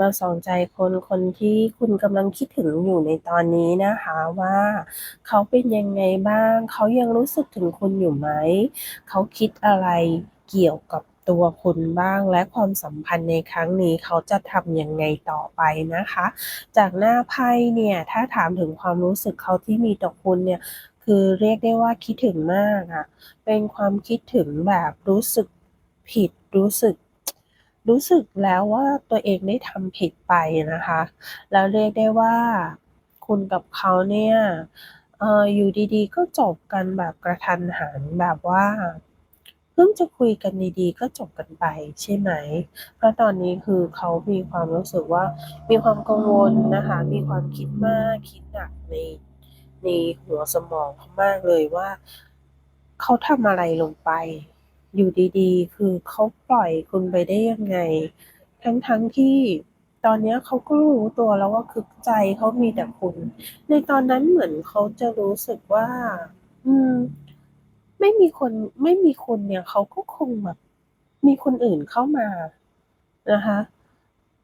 มาส่องใจคนคนที่คุณกำลังคิดถึงอยู่ในตอนนี้นะคะว่า เขาเป็นยังไงบ้าง เขายังรู้สึกถึงคุณอยู่ไหม เขาคิดอะไรเกี่ยวกับตัวคุณบ้างและความสัมพันธ์ในครั้งนี้เขาจะทำยังไงต่อไปนะคะ จากหน้าไพ่เนี่ยถ้าถามถึงความรู้สึกเขาที่มีต่อคุณเนี่ยคือเรียกได้ว่าคิดถึงมากอะเป็นความคิดถึงแบบรู้สึกผิดรู้สึก รู้สึกแล้วว่าตัวเองได้ทำผิดไปนะคะ แล้วเรียกได้ว่าคุณกับเขาเนี่ยอออยู่ดีๆ ก็จบกันแบบกระทันหันแบบว่าเพิ่งจะคุยกันดีๆ ก็จบกันไปใช่ไหม เพราะตอนนี้คือเขามีความรู้สึกว่ามีความกังวลนะคะ มีความคิดมากคิดหนักในในหัวสมองเขามากเลยว่า เขาทำอะไรลงไป อยู่ดีๆ คือเขาปล่อยคุณไปได้ยังไง ทั้งๆที่ตอนนี้เขาก็รู้ตัวแล้วว่าคือใจเขามีแต่คุณ ในตอนนั้นเหมือนเขาจะรู้สึกว่า อืม ไม่มีคนไม่มีคุณเนี่ยเขาก็คงแบบมีคนอื่นเข้ามานะคะ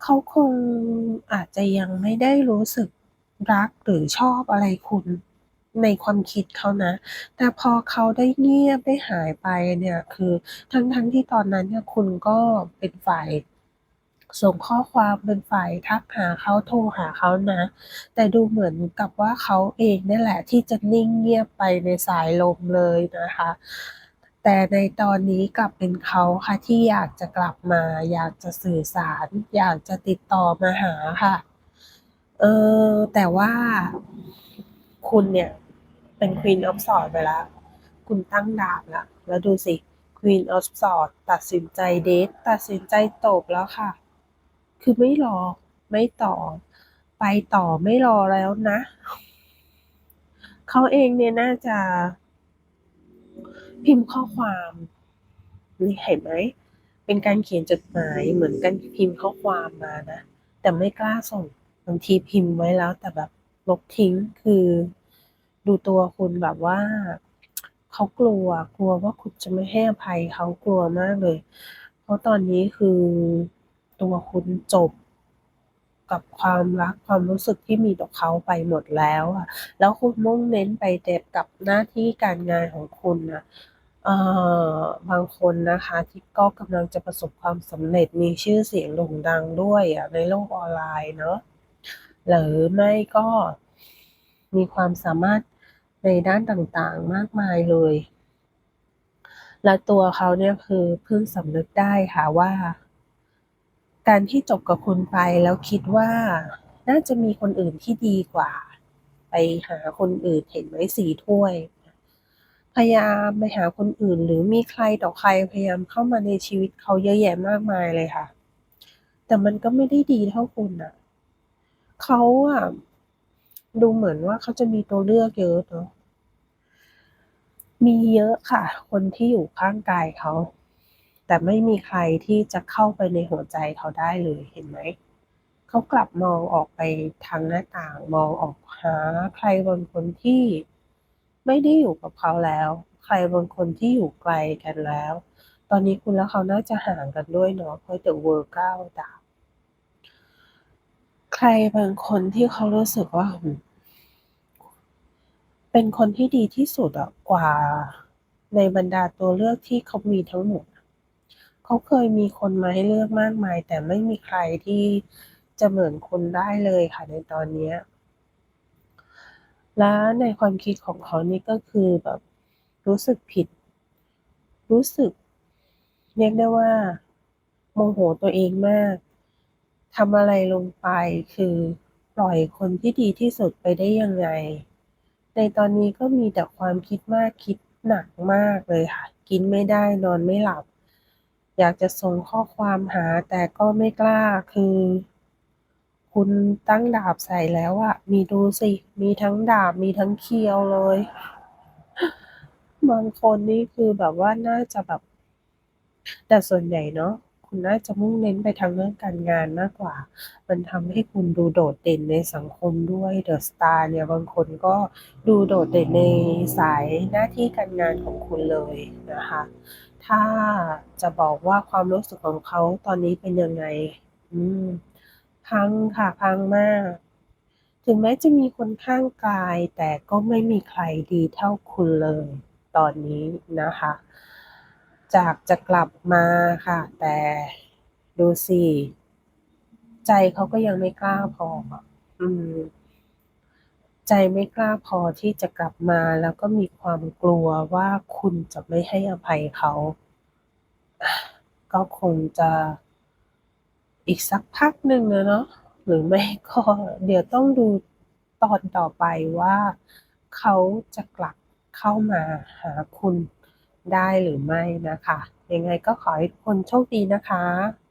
เขาคงอาจจะยังไม่ได้รู้สึกรักหรือชอบอะไรคุณ ในความคิดเขานะ แต่พอเขาได้เงียบได้หายไปเนี่ย คือทั้งๆที่ตอนนั้นเนี่ยคุณก็เป็นฝ่ายส่งข้อความเป็นฝ่ายทักหาเขาโทรหาเขานะ แต่ดูเหมือนกับว่าเขาเองนี่แหละที่จะนิ่งเงียบไปในสายลมเลยนะคะ แต่ในตอนนี้กลับเป็นเขาค่ะที่อยากจะกลับมา อยากจะสื่อสาร อยากจะติดต่อมาหาค่ะ เออแต่ว่าคุณเนี่ย เป็น Queen of Swords ไปแล้ว คุณตั้งดาบแล้ว แล้วดูสิ Queen of Swords ตัดสินใจเดทตัดสินใจตบแล้วค่ะ คือไม่รอ ไม่ต่อ ไปต่อไม่รอแล้วนะ เขาเองเนี่ยน่าจะ พิมพ์ข้อความนี่เห็นไหม เป็นการเขียนจดหมายเหมือนกันพิมพ์ข้อความมานะ แต่ไม่กล้าส่ง บางทีพิมพ์ไว้แล้วแต่แบบลบทิ้งคือ ดูตัวคุณแบบว่าเขากลัวกลัวว่าคุณจะไม่ให้อภัยเขากลัวมากเลย เพราะตอนนี้คือตัวคุณจบกับความรักความรู้สึกที่มีต่อเขาไปหมดแล้วอะแล้วคุณมุ่งเน้นไปแต่กับหน้าที่การงานของคุณนะเอ่อบางคนนะคะที่ก็กำลังจะประสบความสำเร็จมีชื่อเสียงโด่งดังด้วยอะในโลกออนไลน์เนาะหรือไม่ก็มีความสามารถ ในด้านต่างๆมากมายเลย และตัวเขาเนี่ยคือเพิ่งสำนึกได้ค่ะว่า การที่จบกับคุณไปแล้วคิดว่า น่าจะมีคนอื่นที่ดีกว่า ไปหาคนอื่นเห็นไหม4ถ้วย พยายามไปหาคนอื่น หรือมีใครต่อใครพยายามเข้ามาในชีวิตเขาเยอะแยะมากมายเลยค่ะ แต่มันก็ไม่ได้ดีเท่าคุณน่ะเขาอะ ดูเหมือนว่าเขาจะมีตัวเลือกเยอะเนาะมีเยอะค่ะ คนที่อยู่ข้างกายเขา แต่ไม่มีใครที่จะเข้าไปในหัวใจเขาได้เลยเห็นไหมเขากลับมองออกไปทางหน้าต่างมองออกหาใครบางคนที่ไม่ได้อยู่กับเขาแล้ว ใครบางคนที่อยู่ไกลกันแล้ว ตอนนี้คุณและเขาน่าจะห่างกันด้วยเนาะเพราะ The World 9ดาบใค รบางคนที่เขารู้สึกว่า เป็นคนที่ดีที่สุดอะกว่าในบรรดาตัวเลือกที่เขามีทั้งหมด เขาเคยมีคนมาให้เลือกมากมาย แต่ไม่มีใครที่จะเหมือนคุณได้เลยค่ะในตอนนี้และในความคิดของเขานี่ก็คือแบบรู้สึกผิด รู้สึก เรียกได้ว่าโมโหตัวเองมาก ทำอะไรลงไปคือปล่อยคนที่ดีที่สุดไปได้ยังไง ในตอนนี้ก็มีแต่ความคิดมากคิดหนักมากเลยค่ะ กินไม่ได้นอนไม่หลับ อยากจะส่งข้อความหาแต่ก็ไม่กล้าคือ คุณตั้งดาบใส่แล้วอะมีดูสิ มีทั้งดาบมีทั้งเคียวเลย บางคนนี่คือแบบว่าน่าจะแบบ แต่ส่วนใหญ่เนาะ คุณน่าจะมุ่งเน้นไปทางเรื่องการงานมากกว่า มันทำให้คุณดูโดดเด่นในสังคมด้วย The Star เนี่ยบางคนก็ดูโดดเด่นในสายหน้าที่การงานของคุณเลยนะคะถ้าจะบอกว่าความรู้สึกของเขาตอนนี้เป็นยังไง อืมพังค่ะพังมาก ถึงแม้จะมีคนข้างกาย แต่ก็ไม่มีใครดีเท่าคุณเลย ตอนนี้นะคะ จากจะกลับมาค่ะ แต่ดูสิ ใจเขาก็ยังไม่กล้าพออะอืม ใจไม่กล้าพอที่จะกลับมาแล้วก็มีความกลัวว่าคุณจะไม่ให้อภัยเขา ก็คงจะอีกสักพักหนึ่งอะเนาะหรือไม่ก็เดี๋ยวต้องดูตอนต่อไปว่าเขาจะกลับเข้ามาหาคุณ ได้หรือไม่นะคะ ยังไงก็ขอให้ทุกคนโชคดีนะคะ